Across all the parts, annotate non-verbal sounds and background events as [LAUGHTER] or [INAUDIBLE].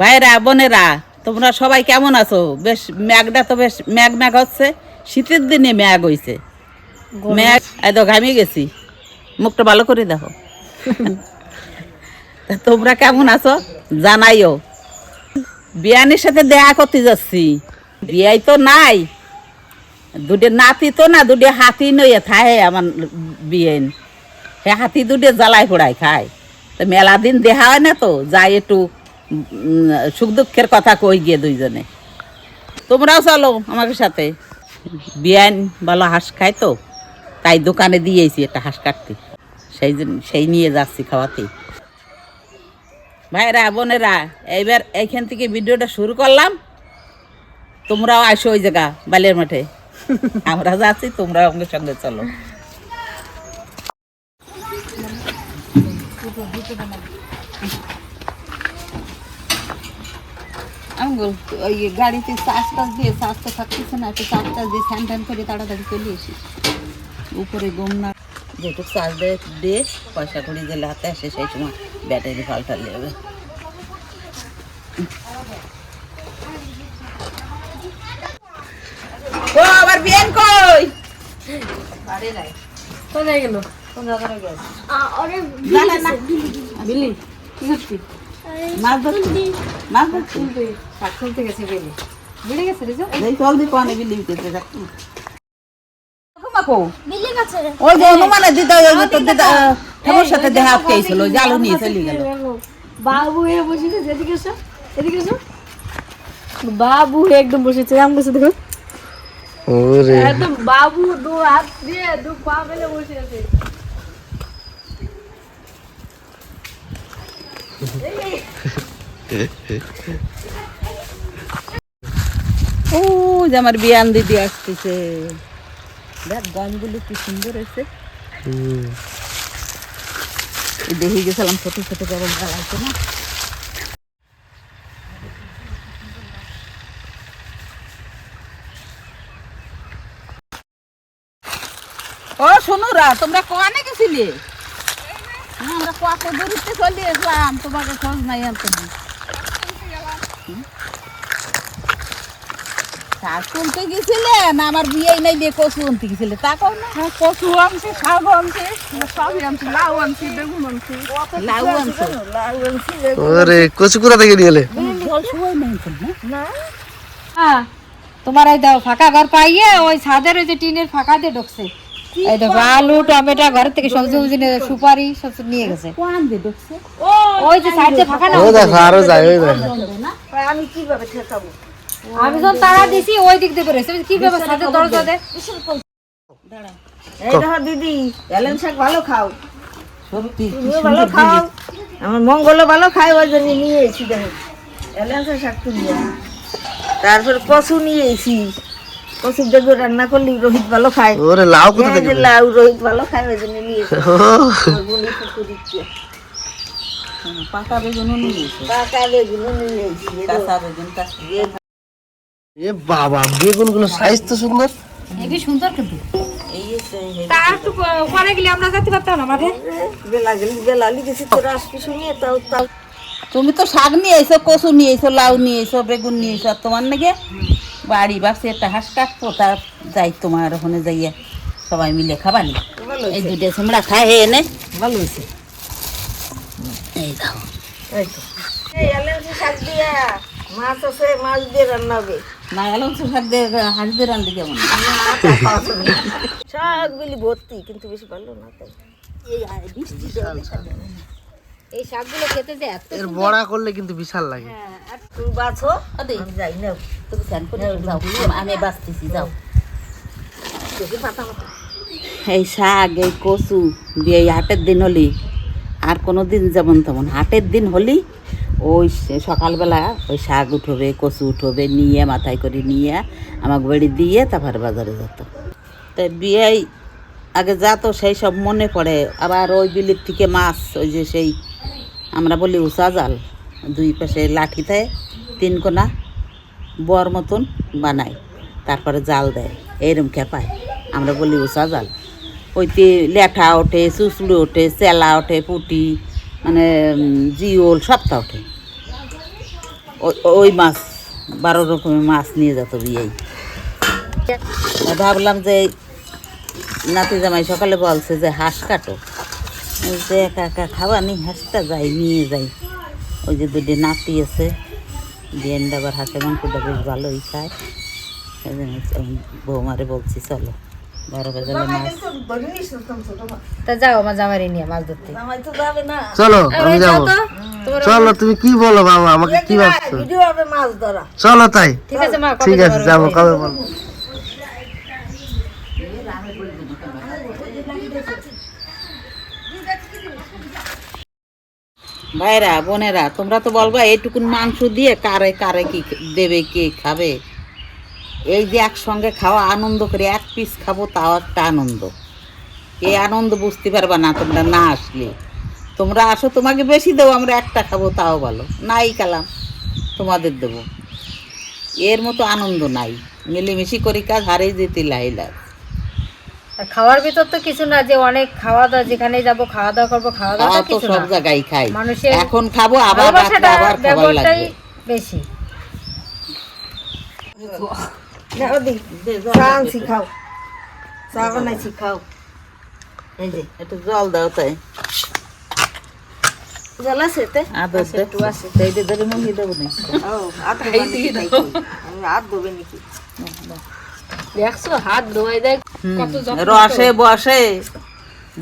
ভাইরা বোনেরা তোমরা সবাই কেমন আছো? বেশ ম্যাগটা তো বেশ ম্যাগ ম্যাগ হচ্ছে। শীতের দিনে ম্যাগ হইছে। ম্যাগ এই তো ঘামিয়ে গেছি। মুখটা ভালো করে দেখো। তোমরা কেমন আছো? জানাইও। বিয়ানের সাথে দেখা করতে যাচ্ছি। বিয়াই তো নাই। দুটে নাতি তো না দুটে হাতি নইয়ে থাহে আমার বিয়েন হে হাতি দুটে জ্বালাই পোড়াই খায়। তো মেলা দিন দেখা হয় না তো যাই একটু সুখ দুঃখের কথা কই গিয়ে দুইজনে। তোমরাও চলো আমাদের সাথে। বিয়ান ভালো হাঁস খায় তো, তাই দোকানে দিয়েছি একটা হাঁস কাটতে। সেই সেই নিয়ে যাচ্ছি খাওয়াতে। ভাইরা, বোনেরা, এইবার এইখান থেকে ভিডিওটা শুরু করলাম। তোমরাও আসো ওই জায়গা, বালিয়ার মাঠে। আমরা যাচ্ছি, তোমরাও আমাদের সঙ্গে চলো। বল ওই গাড়িতে চাষ টাস দিয়ে চাষ তো থাকতেছে না একটু চাষ টাস দিয়ে স্যান ট্যান করে তাড়াতাড়ি চলে এসিস উপরে গম না যেটুক চাষ দিয়ে দিয়ে পয়সা করি দিলে হাতে আসে সেই সময় ব্যাটারি পাল্টালে হবে ও আবার বিয়েন কই? কোথায় গেল? কোন জায়গায় জানে না। বিলি। কি করছি মাছ ধরছি মাছ ধরছি শাক খুলতে গেছে বিলি। বিলি গেছে রিজু এই চল দি কোনে বিলি উঠেছে দেখো মাকো। বিলি গেছে ওই যে অনুমানে দিদা ওই যে দিদা ঠাকুর সাথে দেখা পেয়েছিল জালু নিয়ে চলে গেল। বাবু এ বসেছে এদিকে এসো এদিকে এসো। বাবু একদম বসেছে আম বসে দেখো। ওরে। একদম বাবু দু হাত দিয়ে দু পা ফেলে বসে আছে। ও যে আমার বিয়ান দিদি আসতেছে। দেখ গাছগুলো কি সুন্দর হয়েছে। দেখে গেছিলাম ছোট ছোট কেমন গাছ না। ও শুনুরা তোমরা কোয়ানে গেছিলে? আমরা কত দূরতে চলে এসলাম? তোমাকে খোঁজ নাই আনতে শাক তুলতে গেছিলেন আমার বিয়ে নাই দিয়ে কচু আনতে গেছিলে? তা না। কচু আনছি শাক আনছি সবই আনছি লাউ আনছি বেগুন আনছি। লাউ আনছো? ওরে কচু কোথা থেকে নিয়ে এলে? জল শুয়াই নাই তো না। হ্যাঁ তোমার এই দাও ফাঁকা ঘর পাইয়ে ওই ছাদের ওই যে টিনের ফাঁকা দিয়ে ঢুকছে। এই দেখো আলু টমেটো ঘর থেকে সবজি নিয়ে সুপারি সব নিয়ে গেছে। ওই যে সাইডে ফাঁকা না? ও দেখো আরও যায় ওই দেখো। আমি যখন তারা দিছি ওই দিক দিয়ে করেছে কীভাবে ছাদের দরজা দে? এই দেখো দিদি এলেন শাক ভালো খাও। সত্যি ভালো খাও। আমার মঙ্গলও ভালো খাই ওই জন্য নিয়ে এসেছি দেখো। এলেন শাক তুলিয়া। তারপর কচু নিয়ে এসেছি। কচুর দেখো রান্না করলি রোহিত ভালো খায়। ওরে লাউ কোথা হ্যাঁ, থেকে লাউ রোহিত ভালো খায় ওই জন্য নিয়ে এসেছি। ও, আমার বোনই কুকুর দিচ্ছে। হুম, পাকা বেগুনও নিয়ে পাকা বেগুন নিয়ে কাঁচা বেগুন কাঁচা এ বাবা বেগুন সাইজ তো সুন্দর। কিন্তু। তা পরে গেলে আমরা যেতে পারতাম না মাঠে বেলা গেলি বেলা লিখেছি তোরা আসবি শুনিয়ে তাও তাও তুমি তো শাক নিয়ে এসো কচু নিয়ে এসো লাউ নিয়ে এসো বেগুন নিয়ে এসো তোমার নাকি বাড়ি ভাবছি একটা হাঁস কাটবো তা যাই তোমার ওখানে যাইয়া সবাই মিলে খাবানি এই দুটো সিমড়া খায় হে এনে ভালো হয়েছে। এই দাও। এই তো। শাক দিয়া মাছ আছে মাছ দিয়ে রান্না হবে। না এলাম শাক দিয়ে হাঁস দিয়ে রান্ধি কেমন? শাকগুলি ভর্তি কিন্তু বেশি ভালো না তাই। এই শাকগুলো খেতে যে এত এর বড়া করলে কিন্তু বিশাল লাগে। আর তুমি বাছো। আদে আমি যাই না তুমি স্নান করে যাও আমি বাঁচতেছি যাও। দেখি পাতা মতো এই শাক এই কচু দিয়ে হাটের দিন হলি আর কোনো দিন যেমন তেমন হাটের দিন হলি ওই সকালবেলা ওই শাক উঠবে কচু উঠবে নিয়ে মাথায় করে নিয়ে আমাকে বাড়ি দিয়ে তারপর বাজারে যেত। তাই বিয়ে আগে যাতো সেই সব মনে পড়ে। আবার ওই বিলির থেকে মাছ ওই যে সেই আমরা বলি উষা জাল। দুই পাশে লাঠিতে তিন কোনা বর মতন বানায়, তারপরে জাল দেয়, এরম খেপায়। আমরা বলি উষা জাল। ওইতে লেঠা ওঠে চুচড়ি ওঠে, চেলা ওঠে, পুটি মানে জিওল, সবটা ওঠে। ওই মাছ, বারো রকমের মাছ নিয়ে যেত বিয়েই। ভাবলাম যে, নাতি জামাই সকালে বলছে যে হাঁস কাটো। যে একা একা খাওয়া নি হাঁসটা যাই নিয়ে যাই। ওই যে দুটি নাতি আছে বিয়েনটা আবার হাঁসের মাংসটা বেশ ভালোই খায়। সেই জন্য আমি বৌমারে বলছি চলো বারো মাছ। তা যাও আমার জামাই নিয়ে মাছ ধরতে। জামাই তো যাবে না। চলো আমি যাব। চলো তুমি কি বলো বাবা আমাকে কি ভাবছ? ভিডিও হবে মাছ ধরা। চলো তাই। ঠিক আছে ঠিক আছে যাব? যাব কবে বলব ভাইরা, বোনেরা, তোমরা তো বলবা এইটুকুন মাংস দিয়ে কারে কারে কি দেবে, কে খাবে? এই যে একসঙ্গে খাওয়া আনন্দ করে, এক পিস খাব, তাও একটা আনন্দ। এই আনন্দ বুঝতে পারবা না তোমরা না আসলে। তোমরা আসো, তোমাকে বেশি দেবো, আমরা একটা খাব, তাও ভালো। নাই কালাম, তোমাদের দেবো। এর মতো আনন্দ নাই। মিলেমিশি করি কাজ হারিয়ে যেতে লাইলা আর খাওয়ার ভিতর তো কিছু না যে অনেক খাওয়া দাওয়া যেখানে যাব খাওয়া দাওয়া করব খাওয়া দাওয়া তো সব জায়গায় খাই। মানুষের এখন খাব আবার আবার খাবার লাগবে। বেশি। না ওদি চা আনছি চা বানাইছি খাও। এই যে একটু জল দাও তাই। জল আছে এতে আদর দে একটু আছে। সেইটা ধরে মুখে দেবো না। ও আমি নাকি। দেখছ? হাত ধোয়াই দেয় কত রসে বসে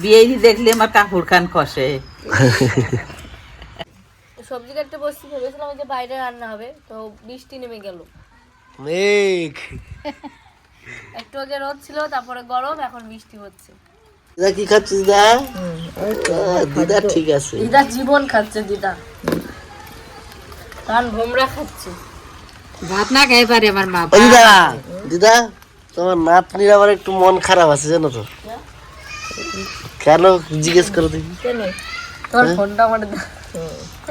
বিয়ে দেখলে আমার কাপড় খান খসে সবজি কাটতে বসছি ভেবেছিলাম যে বাইরে রান্না হবে তো বৃষ্টি নেমে গেল। মেঘ। একটু আগে রোদ ছিল তারপরে গরম এখন বৃষ্টি হচ্ছে। দিদা কি খাচ্ছিস দা দিদা ঠিক আছে। দিদা জীবন খাচ্ছে দিদা। কান ভোমরা খাচ্ছে। ভাত না খাই পারে আমার মা দিদা দিদা তোমার নাতনির আবার একটু মন খারাপ আছে জানো তো। কেন? জিজ্ঞেস করো ফোনটা আমার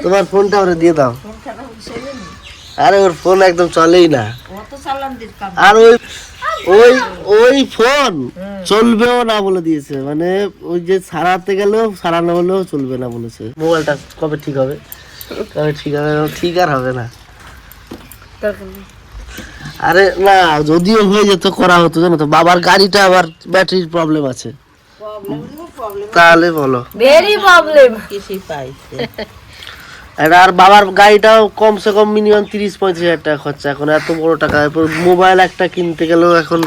তোমার ফোনটা ওরে দিয়ে দাও। আরে ওর ফোন একদম চলেই না। আর ওই ওই ওই ফোন চলবেও না বলে দিয়েছে। মানে ওই যে সারাতে গেলেও সারানো হলেও চলবে না বলেছে। মোবাইলটা কবে ঠিক হবে? কবে ঠিক হবে? ঠিক আর হবে না। আরে না যদিও হয়ে যেত করা হতো জানো তো? বাবার গাড়িটা আবার ব্যাটারির প্রবলেম আছে। তাহলে বলো। ভেরি প্রবলেম কৃষি পাইছে। আর বাবার গাড়িটাও কমসে কম মিনিমাম তিরিশ পঁয়ত্রিশ হাজার টাকা খরচা। এখন এত বড় টাকা এরপর মোবাইল একটা কিনতে গেলেও এখন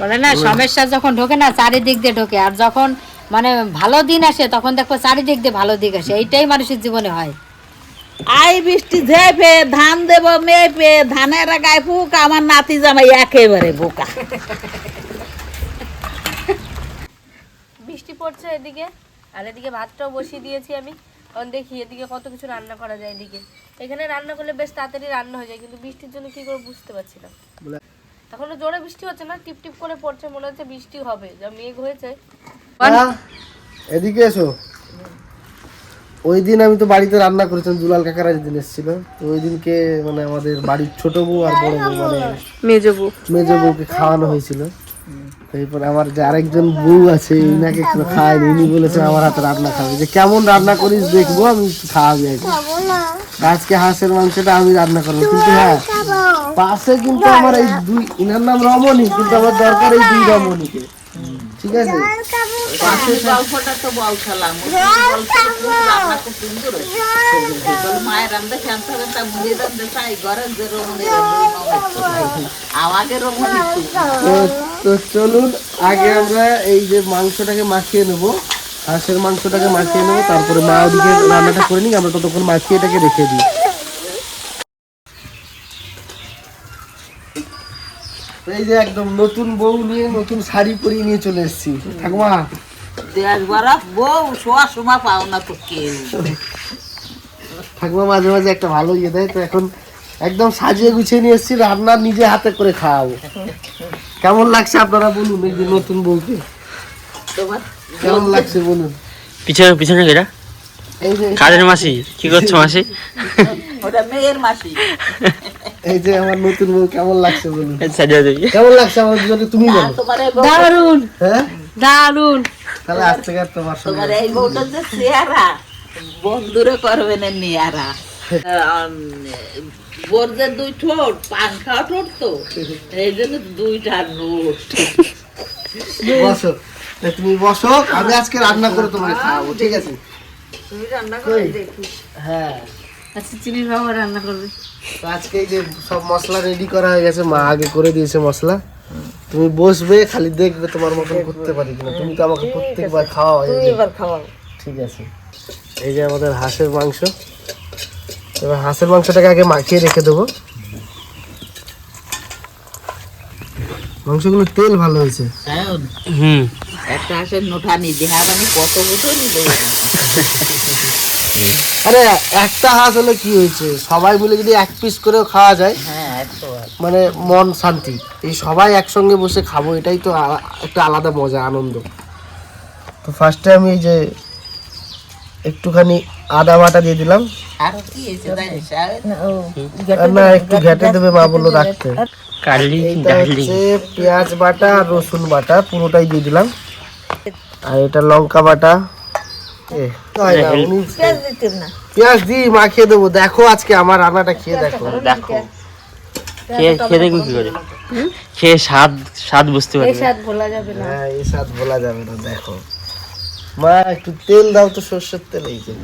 বলে না সমস্যা যখন ঢোকে না চারিদিক দিয়ে ঢোকে। আর যখন মানে ভালো দিন আসে তখন দেখো চারিদিক দিয়ে ভালো দিক আসে। এইটাই মানুষের জীবনে হয়। আই বৃষ্টি ঝেপে ধান দেব মেপে ধানের গায়ে ফুক আমার নাতি জামাই একেবারে বোকা। বৃষ্টি পড়ছে এদিকে আর এদিকে ভাতটাও বসিয়ে দিয়েছি আমি। এখন দেখি এদিকে কত কিছু রান্না করা যায় এদিকে। এখানে রান্না করলে বেশ তাড়াতাড়ি রান্না হয়ে যায় কিন্তু বৃষ্টির জন্য কি করে বুঝতে পারছি না। এখনও জোরে বৃষ্টি হচ্ছে না টিপ টিপ করে পড়ছে মনে হচ্ছে বৃষ্টি হবে। যা মেঘ হয়েছে। এদিকে এসো। ওই দিন আমি তো বাড়িতে রান্না করেছিলাম দুলাল কাকারা যেদিন এসেছিল। তো ওই দিনকে মানে আমাদের বাড়ির ছোট বউ আর বড় বউ মানে মেজবু মেজ বউকে খাওয়ানো হয়েছিল। এরপর আমার যে আরেকজন বউ আছে ইনাকে একটু খাওয়াইনি ইনি বলেছে আমার হাতে রান্না খাবে। যে কেমন রান্না করিস দেখব আমি খাওয়াবি আগে। আজকে হাঁসের মাংসটা আমি রান্না করব কিন্তু হ্যাঁ পাশে কিন্তু আমার এই দুই ইনার নাম রমণী কিন্তু আমার দরকার এই দুই রমণীকে। ঠিক আছে? গল্পটা তো বল খেলাম মায়ের খেলতে হবে তা মুড়ি ঘরের যে রমণী আমাকে রমণী তো তো চলুন আগে আমরা এই যে মাংসটাকে মাখিয়ে নেব। হাঁসের মাংসটাকে মাখিয়ে নেব তারপরে মা ওদিকে রান্নাটা করে নিই আমরা ততক্ষণ মাখিয়ে এটাকে রেখে দিই। এই যে একদম নতুন বউ নিয়ে নতুন শাড়ি পরিয়ে নিয়ে চলে এসেছি। ঠাকুমা। বউ শোয়া সময় পাও না তো কেউ। ঠাকুমা মাঝে মাঝে একটা ভালো ইয়ে দেয় তো এখন একদম সাজিয়ে গুছিয়ে নিয়ে এসেছি রান্না নিজে হাতে করে খাওয়াবো। কেমন লাগছে আপনারা বলুন এই যে নতুন বউকে? কেমন লাগছে বলুন? পিছনে পিছনে কেটা এই যে কাজের মাসি কি করছ মাসি? [LAUGHS] ওটা মেয়ের মাসি। এই যে আমার নতুন বউ কেমন লাগছে বলুন? কেমন লাগছে আমার দুজনে তুমি বলো। দারুণ হ্যাঁ? দারুণ তাহলে আজ থেকে আর তোমার সঙ্গে তোমার এই বউটা যে চেহারা বন্ধুরে করবে না নিয়ারা বোর যে দুই ঠোঁট পাংখা ঠোঁট তো এই জন্য দুইটা নোট বসো। তুমি বসো আমি আজকে রান্না করে তোমাকে খাওয়াবো ঠিক আছে? তুমি রান্না করে? দেখি হ্যাঁ। আচ্ছা চিনির বাবা রান্না করবে। তো আজকে এই যে সব মশলা রেডি করা হয়ে গেছে মা আগে করে দিয়েছে মশলা। তুমি বসবে খালি দেখবে তোমার মতন করতে পারি কিনা। তুমি তো আমাকে প্রত্যেকবার খাওয়া তুমি এবার খাওয়াও। ঠিক আছে। এই যে আমাদের হাঁসের মাংস। এবার হাঁসের মাংসটাকে আগে মাখিয়ে রেখে দেবো। মাংসগুলো তেল ভালো হয়েছে। হ্যাঁ হুম। একটা হাঁসের নোঠা নি দেহা মানে কত মতো [LAUGHS] আরে একটা হাঁস হলে কি হয়েছে? সবাই মিলে যদি এক পিস করেও খাওয়া যায় হ্যাঁ মানে মন শান্তি। এই সবাই একসঙ্গে বসে খাব এটাই তো একটা আলাদা মজা আনন্দ। তো ফার্স্টে আমি এই যে একটুখানি আদা বাটা দিয়ে দিলাম। না একটু ঘেটে দেবে। মা বলল রাখতে। পেঁয়াজ বাটা রসুন বাটা পুরোটাই দিয়ে দিলাম। আর এটা লঙ্কা বাটা। পেঁয়াজ দিই মাখিয়ে দেবো। দেখো আজকে আমার রান্নাটা খেয়ে দেখো। দেখো। খেয়ে খেয়ে দেখবি কি করে। খেয়ে স্বাদ স্বাদ বুঝতে পারবে। স্বাদ ভোলা যাবে না। হ্যাঁ এই স্বাদ বলা যাবে না দেখো। মা একটু তেল দাও তো সর্ষের তেল এই যে।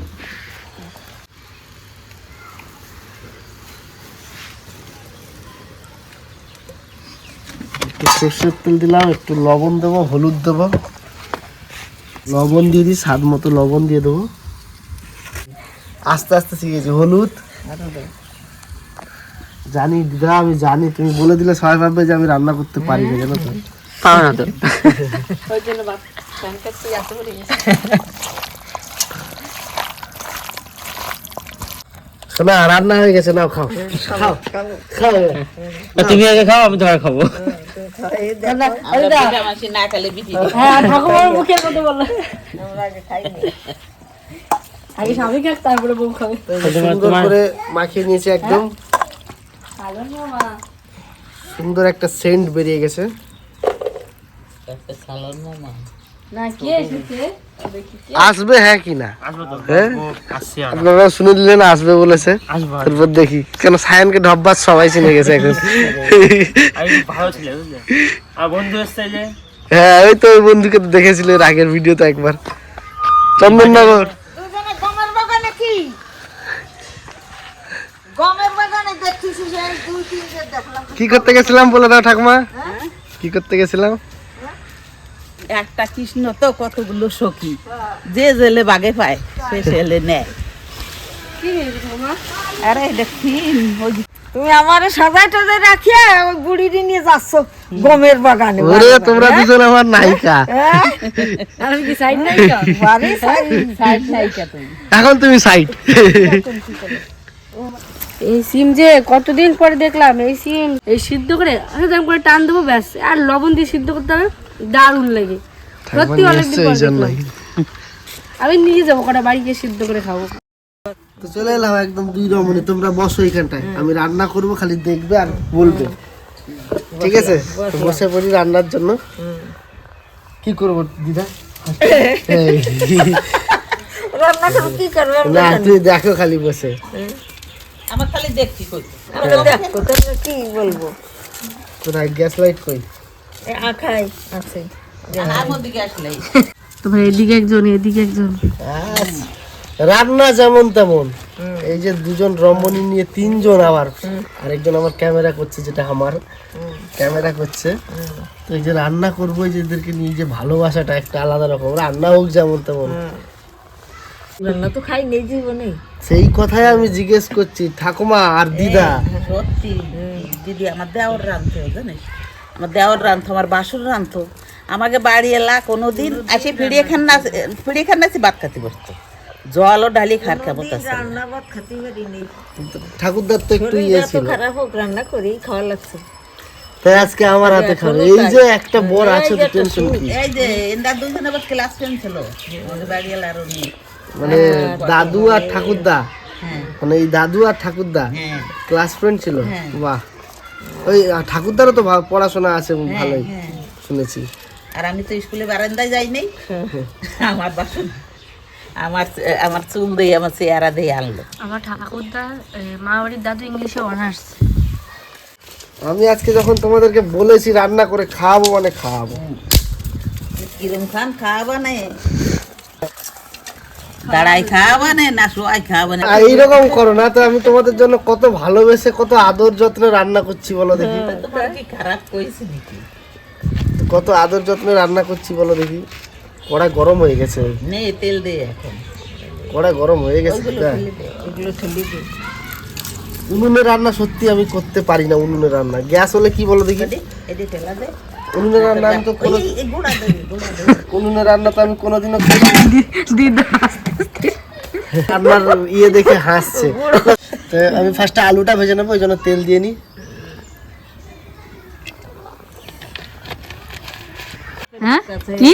একটু সর্ষের তেল দিলাম একটু লবণ দেবো হলুদ দেবো। লবণ দিয়ে দিই স্বাদ মতো লবণ দিয়ে দেবো। আস্তে আস্তে শিখেছি হলুদ। জানি দিদা আমি জানি তুমি বলে দিলে সবাই ভাববে যে আমি রান্না করতে পারি না জানো তো। না তো। শোনা রান্না হয়ে গেছে নাও খাও। খাও খাও। তুমি আগে খাও আমি তোমার খাব। না। হ্যাঁ বউ খাবে। মাখিয়ে নিয়েছি একদম। না সুন্দর একটা সেন্ট বেরিয়ে গেছে। না কে এসেছে? আসবে হ্যাঁ কি না হ্যাঁ? আপনারা শুনে দিলেন আসবে বলেছে। তারপর দেখি। কেন সায়নকে ঢব্বাস সবাই চিনে গেছে এখন। হ্যাঁ ওই তো ওই বন্ধুকে তো দেখেছিল আগের ভিডিওতে একবার। চন্দননগর দুজনে গমের বাগানে কি? করতে গেছিলাম বলে দাও ঠাকুমা? কি করতে গেছিলাম? একটা কৃষ্ণ তো কতগুলো সখী? যে জেলে বাগে পায় সে সেলে নেয়। আরে তুমি আমার সাজাই টাজাই রাখিয়া ওই বুড়িটি নিয়ে যাচ্ছ গমের বাগানে। ওরে তোমরা দুজন আমার নায়িকা। হ্যাঁ? আমি কি সাইড নাই [LAUGHS] বাড়ি সাইড। নাইকা তুমি। এখন তুমি সাইড। এই সিম যে কতদিন পরে দেখলাম এই সিম। এই সিদ্ধ করে করে টান দেবো ব্যাস। আর লবণ দিয়ে সিদ্ধ করতে হবে। দারুণ লাগে। সত্যি অনেকদিন পর দেখলাম। আমি নিয়ে যাব কটা বাড়ি গিয়ে সিদ্ধ করে খাব। তো চলে এলাম একদম দুই রমণী তোমরা বসো এখানটায়। আমি রান্না করব খালি দেখবে আর বলবে। ঠিক আছে? তো বসে পড়ি রান্নার জন্য। কি করব দিদা? এই, রান্না করে কি করবে? না তুই দেখো খালি বসে। আমার খালি দেখছি কই আমরা দেখো তোমরা কি বলব কোথায় গ্যাস লাইট কই? আখাই আছে। তোমার এদিকে একজন এদিকে একজন। রান্না যেমন তেমন। এই যে দুজন রমণী নিয়ে তিনজন আবার। আরেকজন আমার ক্যামেরা করছে যেটা আমার। ক্যামেরা করছে। তো এই যে রান্না করব যে এদেরকে নিয়ে যে ভালোবাসাটা একটা আলাদা রকম। রান্না হোক যেমন তেমন। রান্না তো খাই নেই জীবনে। সেই কথাই আমি জিজ্ঞেস করছি ঠাকুমা আর দিদা। সত্যি। দিদি আমার দেওয়ার রান্ধতে জানিস? আমার দেওয়ার রান্ধতো আমার বাসুর রান্ধতো আমাকে বাড়ি এলা কোনোদিন আসে ফিরিয়ে খান না ফিরিয়ে খান নাচি ভাত খাতে বসতো। জলও ডালি খার কেমন আছে। নেই ঠাকুরদার তো একটু ইয়ে ছিল। খারাপ হোক রান্না করেই খাওয়া লাগছে। তাই আজকে আমার হাতে খাবে এই যে একটা বর আছে তো টেনশন কি? এই যে দুজনে আবার ক্লাস ফ্রেন্ড ছিল। আমাদের বাড়ি মানে দাদু আর ঠাকুরদা? হ্যাঁ। মানে এই দাদু আর ঠাকুরদা? হ্যাঁ। ক্লাস ফ্রেন্ড ছিল? হ্যাঁ। বাহ। ওই ঠাকুরদারও তো পড়াশোনা আছে ভালোই হ্যাঁ। শুনেছি। আর আমি তো স্কুলে বারান্দায় যাই নাই। আমার বাসন আমার আমার চুল দিয়ে আমার চেহারা দিয়ে আনলো। আমার ঠাকুরদা মা বাড়ির দাদু ইংলিশে অনার্স। আমি আজকে যখন তোমাদেরকে বলেছি রান্না করে খাওয়াবো মানে খাওয়াবো। কিরম খান খাওয়াবা নে দাঁড়াই নে শোয়াই এইরকম করো না তো আমি তোমাদের জন্য কত ভালোবেসে কত আদর যত্নে রান্না করছি বলো দেখি। কি খারাপ করেছি নাকি? কত আদর যত্নে রান্না করছি বলো দেখি। কড়া গরম হয়ে গেছে। নে তেল দে এখন। কড়া গরম হয়ে গেছে হ্যাঁ। উনুনে রান্না সত্যি আমি করতে পারি না উনুনে রান্না। গ্যাস হলে কি বলো দেখি। রান্না আমি তো কোনো রান্না তো আমি কোনোদিনও ইয়ে দেখে হাসছে। তো আমি ফার্স্টে আলুটা ভেজে নেব ওই জন্য তেল দিয়ে নিই। হ্যাঁ? কি?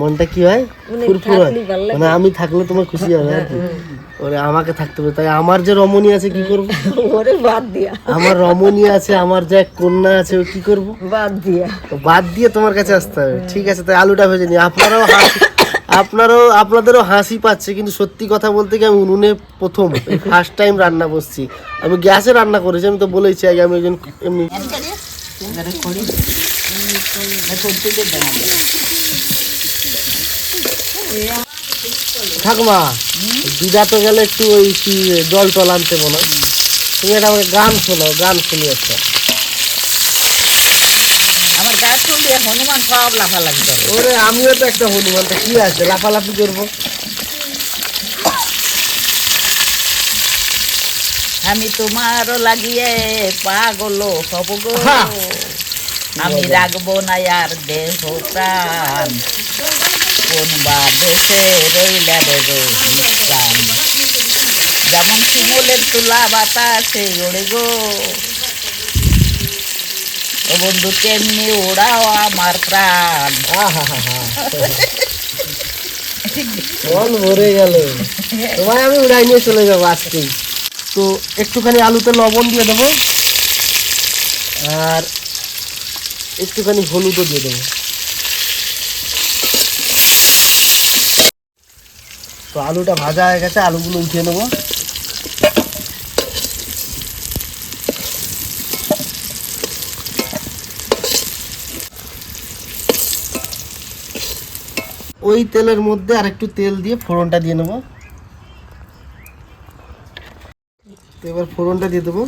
মনটা কি হয়? ফুরফুর হয়। মানে আমি থাকলে তোমার খুশি হবে আর কি। ওরে আমাকে থাকতে হবে। তাই আমার যে রমণী আছে কি করব? ওরে বাদ দিয়া। আমার রমণী আছে আমার যে এক কন্যা আছে ও কি করব? বাদ দিয়া। বাদ দিয়ে তোমার কাছে আসতে হবে। ঠিক আছে তাই আলুটা ভেজে নি আপনারাও আপনারও আপনাদেরও হাসি পাচ্ছে কিন্তু সত্যি কথা বলতে কি আমি উনুনে প্রথম ফার্স্ট টাইম রান্না করছি আমি গ্যাসে রান্না করেছি আমি তো বলেছি আগে আমি একজন এমনি ঠাকুমা দিদা তো গেলে একটু ওই কি জল টল আনতে মনে তুমি একটা আমাকে গান শোনাও গান শুনি একটা আমার গাছ শুনলে হনুমান সব লাফালাফি করে। ওরে আমিও তো একটা হনুমান তা কি আছে? লাফালাফি করব? আমি তোমার লাগিয়ে পাগল হব গো। আমি রাখব না আর দেহ প্রাণ। কোন বা দেশে রইলা রে যেমন শিমলের তুলা বাতাসে ওড়ে গো। ও বন্ধু কেমনি ওড়াও আমার প্রাণ। মন ভরে গেল। তোমায় আমি উড়াই নিয়ে চলে যাব আজকেই। তো একটুখানি আলুতে লবণ দিয়ে দেবো। আর একটুখানি হলুদও দিয়ে দেবো। তো আলুটা ভাজা হয়ে গেছে, আলুগুলো উঠিয়ে নেব। ওই তেলের মধ্যে আর একটু তেল দিয়ে ফোড়নটা দিয়ে নেব। এবার ফোড়নটা দিয়ে দেবো।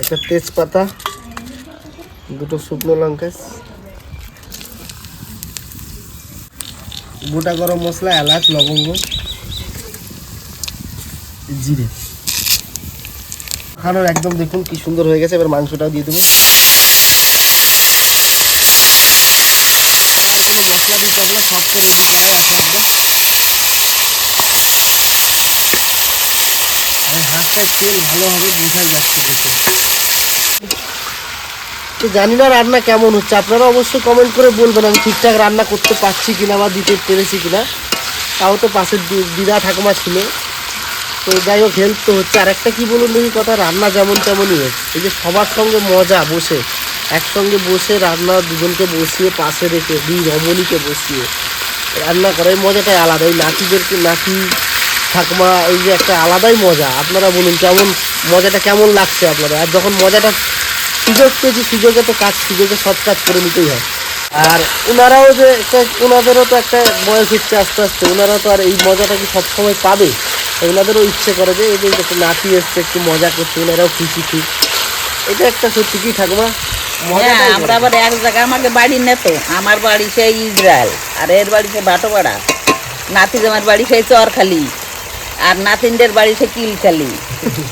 একটা তেজপাতা। দুটো শুকনো লঙ্কা। গোটা গরম মশলা এলাচ লবঙ্গ জিরে। খানোর একদম দেখুন কি সুন্দর হয়ে গেছে এবার মাংসটাও দিয়ে দেবো। আর কোনো মশলা দিতে হবে না করে দিয়ে দেবো এক একদম আর হাতটায় তেল ভালো হবে বোঝাই যাচ্ছে। দেখে তো জানি না রান্না কেমন হচ্ছে। আপনারা অবশ্যই কমেন্ট করে বলবেন আমি ঠিকঠাক রান্না করতে পারছি কিনা বা দিতে পেরেছি কিনা। তাও তো পাশের দিদা ঠাকুমা ছিল। তো যাই হোক হেল্প তো হচ্ছে। আর একটা কী বলুন দেখি কথা, রান্না যেমন তেমনই হোক এই যে সবার সঙ্গে মজা, বসে। একসঙ্গে বসে রান্না, দুজনকে বসিয়ে পাশে রেখে, দুই রমণীকে বসিয়ে রান্না করা। এই মজাটাই আলাদা এই নাতিদেরকে, নাতি, ঠাকুমা, এই যে একটা আলাদাই মজা। আপনারা বলুন কেমন, মজাটা কেমন লাগছে আপনারা আর যখন মজাটা সুযোগ পেয়েছি সুযোগে তো কাজ সুযোগে সব কাজ করে নিতেই হয়। আর ওনারাও যে ওনাদেরও তো একটা বয়স হচ্ছে আস্তে আস্তে ওনারা তো আর এই মজাটা কি সবসময় পাবে? ওনাদেরও ইচ্ছে করে যে এই যে একটু নাতি এসছে একটু মজা করছে ওনারাও খুশি ঠিক এটা একটা সত্যি কি ঠাকুমা? হ্যাঁ আমরা আবার এক জায়গায় আমাকে বাড়ি নেত আমার বাড়ি সেই ইসরায়েল আর এর বাড়ি সেই বাটোপাড়া নাতি জামার বাড়ি সেই চরখালি আর নাতিনদের বাড়ি সেই কিলখালি।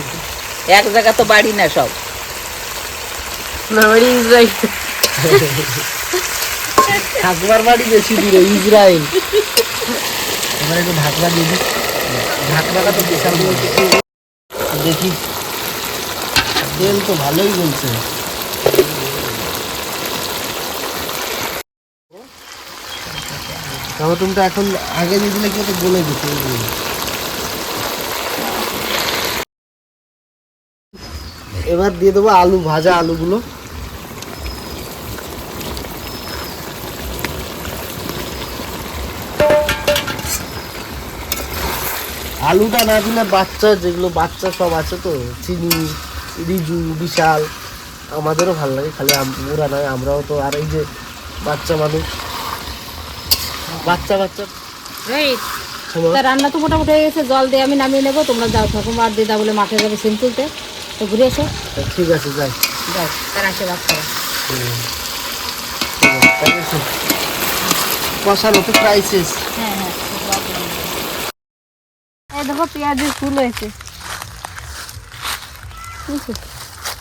[LAUGHS] এক জায়গা তো বাড়ি না সব। ঠাকুমার বাড়ি বেশি দূরে ইসরায়েল এবার একটু ঢাকনা দিয়ে দিই। ঢাকনাটা তো বিশাল দেখি। তেল তো ভালোই বলছে টমেটোটা এখন আগে দিয়ে দিলে কি হতো গলে যেত এইগুলো। এবার দিয়ে দেবো আলু, ভাজা আলুগুলো। আলুটা না দিলে বাচ্চা যেগুলো বাচ্চা সব আছে তো চিনি রিজু বিশাল আমাদেরও ভালো লাগে খালি ওরা নয় আমরাও তো আর এই যে বাচ্চা মানুষ। বাচ্চা বাচ্চা। রান্না তো মোটামুটি হয়ে গেছে জল দিয়ে আমি নামিয়ে নেব তোমরা যাও ঠাকুমা আর দিদা বলে মাঠে যাবে সিম তুলতে তো ঘুরে এসো। ঠিক আছে যাই। যাও তার আশীর্বাদ করো কষানো তো প্রাইসেস এই দেখো পেঁয়াজের ফুল হয়েছে।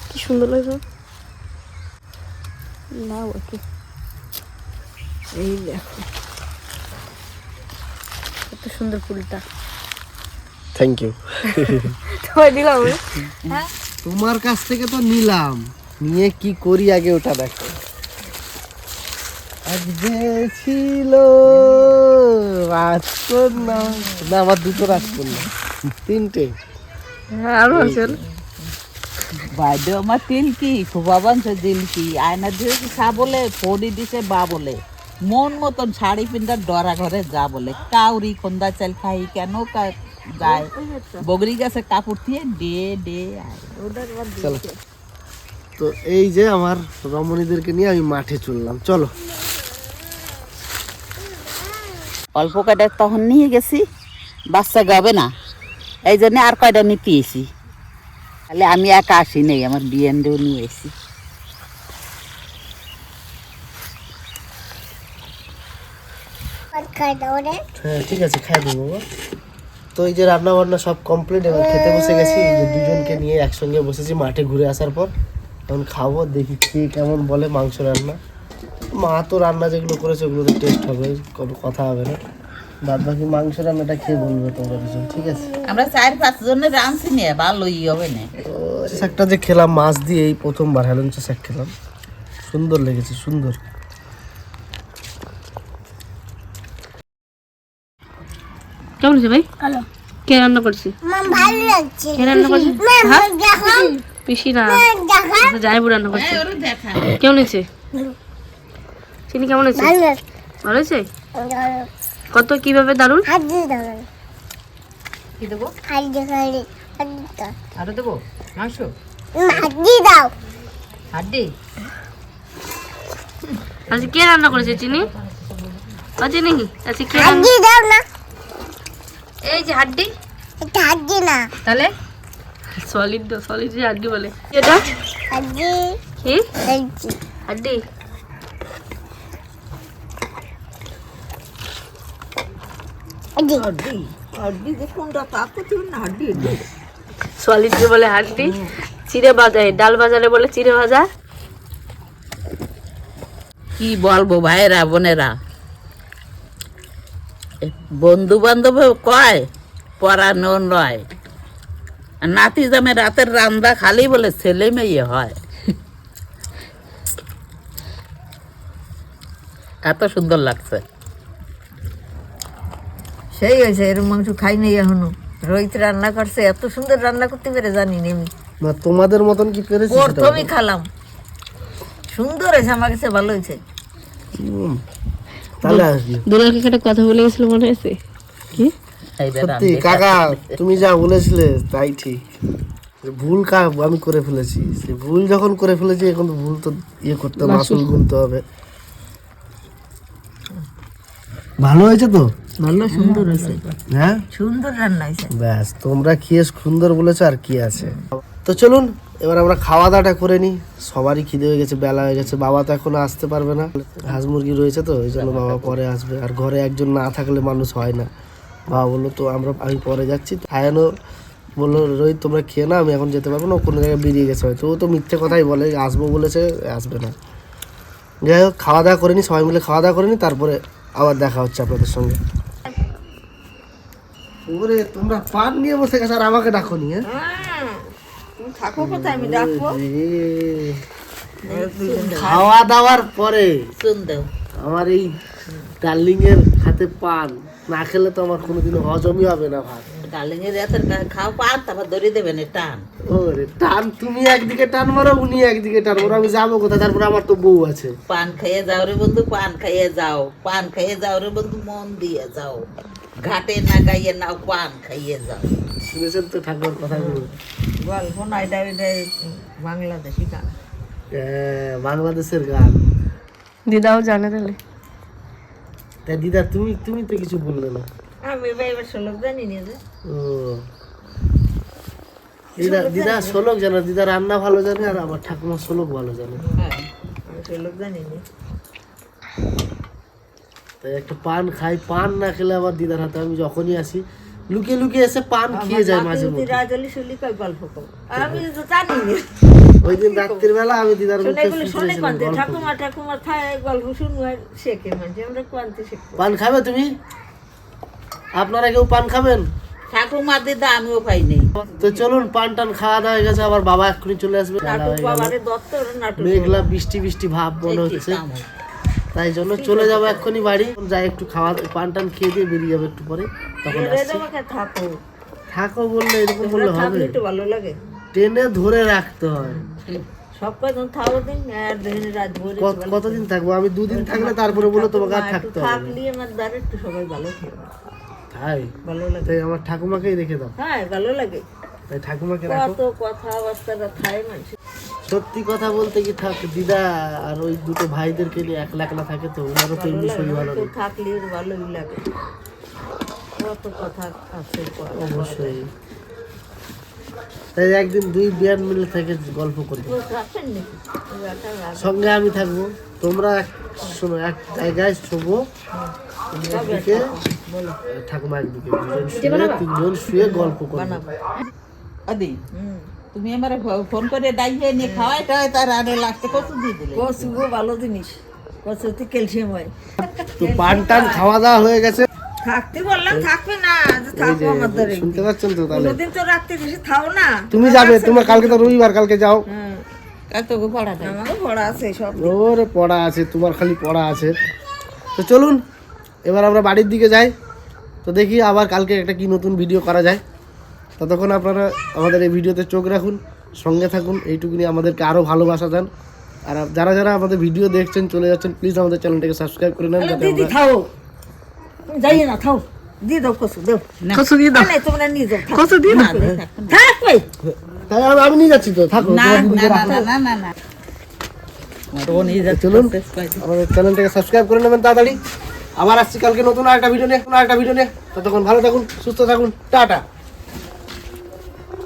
কি সুন্দর লাগছে। না ওকে। এই দেখো। কত সুন্দর ফুলটা। থ্যাংক ইউ তোমায় দিলাম আমি। তোমার কাছ থেকে তো নিলাম। নিয়ে কি করি আগে ওটা দেখো। আজ যে ছিল রাজকন্যা। না আমার দুটো রাজকন্যা। তিনটে। হ্যাঁ আরও আছে বাইদেউ আমার তিল কি? খুবাবান সে দিল কি? আয়না দিয়েছে সা বলে? ফড়ি দিছে বা বলে? মন মতন শাড়ি পিন্ধার ডরা ঘরে যা বলে। কাউরি খন্দা চাল খাই কেন যায়? বগরি গাছে কাপড় দিয়ে ডে ডে চলো। তো এই যে আমার রমণীদেরকে নিয়ে আমি মাঠে চললাম। চলো। অল্প কয়টা তখন নিয়ে গেছি বাচ্চা গাবে না। এই জন্যে আর কয়টা নিতে এসি। তাহলে আমি একা আসি নেই আমার বিয়েন্ডেও নিয়ে এসি। হ্যাঁ ঠিক আছে খাই দেবো তো এই যে রান্না বান্না সব কমপ্লিট এবার খেতে বসে গেছি। এই যে দুজনকে নিয়ে একসঙ্গে বসেছি মাঠে ঘুরে আসার পর। এখন খাব দেখি খেয়ে কেমন বলে মাংস রান্না। মা তো রান্না যেগুলো করেছে ওগুলো তো টেস্ট হবে কোনো কথা হবে না। বাদ বাকি মাংস রান্নাটা খেয়ে বলবে তোমরা দুজন ঠিক আছে? আমরা চার পাঁচ জনের রাঁধছি নিয়ে ভালোই হবে না। তো শাকটা যে খেলাম মাছ দিয়ে এই প্রথমবার হেলেঞ্চা শাক খেলাম। সুন্দর লেগেছে সুন্দর। কেমন আছে ভাই? ভালো। কে রান্না করছে? কে রান্না করছে? হ্যাঁ? পিসি না জাইবু রান্না করছে। কেমন হয়েছে? চিনি কেমন হয়েছে? ভালো। হয়েছে? কত কীভাবে দারুণ কি দেবো? আরও দেবো? মাংস? হাড্ডি আচ্ছা কে রান্না করেছে চিনি? আছে নাকি আচ্ছা কে রান্না? এই যে হাড্ডি তাহলে? সলিড সলিড যে হাড্ডি বলে। এটা? কি? হাড্ডি সলিড যে বলে হাড্ডি চিড়ে ভাজা ডাল বাজারে বলে চিড়ে ভাজা। কি বলব ভাইরা বোনেরা? বন্ধু বান্ধব কয় পড়ানো নয়। আর নাতি জামে রাতের রান্দা খালি বলে ছেলে মেয়ে হয়। এত সুন্দর লাগছে। সেই হয়েছে এরকম মাংস খাই নাই এখনও। রোহিত রান্না করছে এত সুন্দর রান্না করতে পেরে জানি নি আমি। না তোমাদের মতন কি পেরেছি প্রথমই খালাম। সুন্দর হয়েছে আমার কাছে ভালো হয়েছে। তাহলে আসবি। একটা কথা বলে গেছিল মনে আছে? কি? সত্যি কাকা তুমি যা বলেছিলে তাই ঠিক। ভুল কা আমি করে ফেলেছি। সে ভুল যখন করে ফেলেছি এখন ভুল তো ইয়ে করতে হবে মাসুল গুনতে হবে। ভালো হয়েছে তো? ভালো সুন্দর হয়েছে। হ্যাঁ? সুন্দর রান্না হয়েছে। ব্যাস তোমরা খেয়ে সুন্দর বলেছ আর কি আছে। তো চলুন এবার আমরা খাওয়া দাওয়াটা করে নিই। সবারই খিদে হয়ে গেছে বেলা হয়ে গেছে বাবা তো এখনও আসতে পারবে না। হাঁস মুরগি রয়েছে তো ওই জন্য বাবা পরে আসবে। আর ঘরে একজন না থাকলে মানুষ হয় না। বাবা বলল তো আমরা আমি পরে যাচ্ছি। আয়ানও বলল রোহিত তোমরা খেয়ে না আমি এখন যেতে পারব না কোনো জায়গায় বেরিয়ে গেছে হয়তো। ও তো মিথ্যে কথাই বলে আসব বলেছে আসবে না। যাই হোক খাওয়া দাওয়া করে নি সবাই মিলে খাওয়া দাওয়া করে নি তারপরে আবার দেখা হচ্ছে আপনাদের সঙ্গে। ওরে তোমরা পান নিয়ে বসে গেছো আর আমাকে ডাকো নি হ্যাঁ এ, খাওয়া দাওয়ার পরে আমার এই ডার্লিং এর হাতে পান না খেলে তো আমার কোনোদিন হজমই হবে না ভাত। ডালিঙের রাতের খাও পান তারপর ধরে দেবেন টান। ওরে টান তুমি একদিকে টান মারো উনি একদিকে টান মারো আমি যাব কোথায়? তারপরে আমার তো বউ আছে। পান খাইয়ে যাও রে বন্ধু পান খাইয়ে যাও পান খাইয়ে যাও রে বন্ধু মন দিয়ে যাও। ঘাটে না গাইয়ে নাও পান খাইয়ে যাও। শুনেছেন তো ঠাকুর কথা গল্প না এটা এটা বাংলাদেশি গান। বাংলাদেশের গান। দিদাও জানে তাহলে। তাই দিদা তুমি তুমি তো কিছু বললে না। আমি এবার শ্লোক জানি না ও। দিদা দিদা শোলক জানে দিদা রান্না ভালো জানে আর আমার ঠাকুমা শোলক ভালো জানে। হ্যাঁ আমি শ্লোক জানি না। তাই একটা পান খাই পান না খেলে আমার দিদার হাতে আমি যখনই আসি লুকিয়ে লুকিয়ে এসে পান খেয়ে যায় মাঝে মধ্যে। রাজলি শুনলি কই গল্প আমি তো জানি না। ওই দিন রাত্রির বেলা আমি দিদার মুখে শুনে শুনেছিলাম কোনতে গল্প। ঠাকুমা ঠাকুমা থায় গল্প শুনব আর শেখে মানে আমরা কোয়ান্তে শিখব পান খাবে তুমি? আপনারা কেউ পান খাবেন? ঠাকুমা দিদা আমিও পাই নেই। তো চলুন পান টান খাওয়া দাওয়া হয়ে গেছে আবার বাবা এক্ষুনি চলে আসবে। মেঘলা বৃষ্টি বৃষ্টি ভাব মনে হচ্ছে। তাই জন্য চলে যাব এক্ষুনি বাড়ি। যাই একটু খাওয়া পান টান খেয়ে দিয়ে বেরিয়ে যাব একটু পরে। তখন থাকো। থাকো বললে এরকম বললে হবে। ভালো লাগে। টেনে ধরে রাখতে হয়। কতদিন থাকব? আমি দুদিন থাকলে তারপরে বলে তোমাকে আর থাকতে হবে থাকলে আমার দ্বারা একটু সবাই ভালো তাই ভালো লাগে। তাই আমার ঠাকুমাকেই রেখে দাও। হ্যাঁ ভালো লাগে। তাই ঠাকুমাকে রাখো। কত কথা অবস্থাটা থায় মানুষ সত্যি কথা বলতে কি থাক দিদা আর ওই দুটো ভাইদেরকে নিয়ে একলা একলা থাকে তো ওনারও তো এমনি শরীর ভালো তো থাকলে ভালোই লাগে। কত কথা আছে অবশ্যই। তাই একদিন দুই বিয়ান মিলে থেকে গল্প করি লোক রাখেন নাকি? ওই একটা রাখ- সঙ্গে আমি থাকব। তোমরা শোনো এক জায়গায় শোবো। তোমরা একদিকে ঠাকুমা একদিকে তিনজন শুয়ে গল্প করব। আদি? তুমি আমার ফোন করে ডাইয়ে নিয়ে খাওয়াই টাওয়াই তার আরে লাস্টে কত দিয়ে দিলে। কচু গো ভালো জিনিস। কচু তো ক্যালসিয়াম হয়। তো পান টান খাওয়া দাওয়া হয়ে গেছে। থাকতে বললাম থাকবে না থাকব আমার শুনতে পাচ্ছেন তো তাহলে? তো রাত্রে বেশি থাও না। তুমি যাবে তোমার কালকে তো রবিবার কালকে যাও। পড়া দেয় আমারও পড়া আছে সব ওরে পড়া আছে তোমার খালি পড়া আছে। তো চলুন এবার আমরা বাড়ির দিকে যাই। তো দেখি আবার কালকে একটা কি নতুন ভিডিও করা যায়। ততক্ষণ আপনারা আমাদের এই ভিডিওতে চোখ রাখুন সঙ্গে থাকুন এইটুকুনি আমাদেরকে আরও ভালোবাসা দেন। আর যারা যারা আমাদের ভিডিও দেখছেন চলে যাচ্ছেন প্লিজ আমাদের চ্যানেলটাকে সাবস্ক্রাইব করে নেন যাতে আমরা থাও। যাই না থাও। দিয়ে দাও কচু দাও। কচু দিয়ে দাও। তোমরা নিয়ে যাও। কচু দিয়ে দাও। থাক ভাই তাই আমি- আমি নিয়ে যাচ্ছি তো থাকো না না না না না চলুন আমাদের চ্যানেলটাকে সাবস্ক্রাইব করে নেবেন তাড়াতাড়ি। আবার আসছি কালকে নতুন আরেকটা ভিডিও নিয়ে আরেকটা ভিডিও নিয়ে। ততক্ষণ ভালো থাকুন সুস্থ থাকুন টাটা।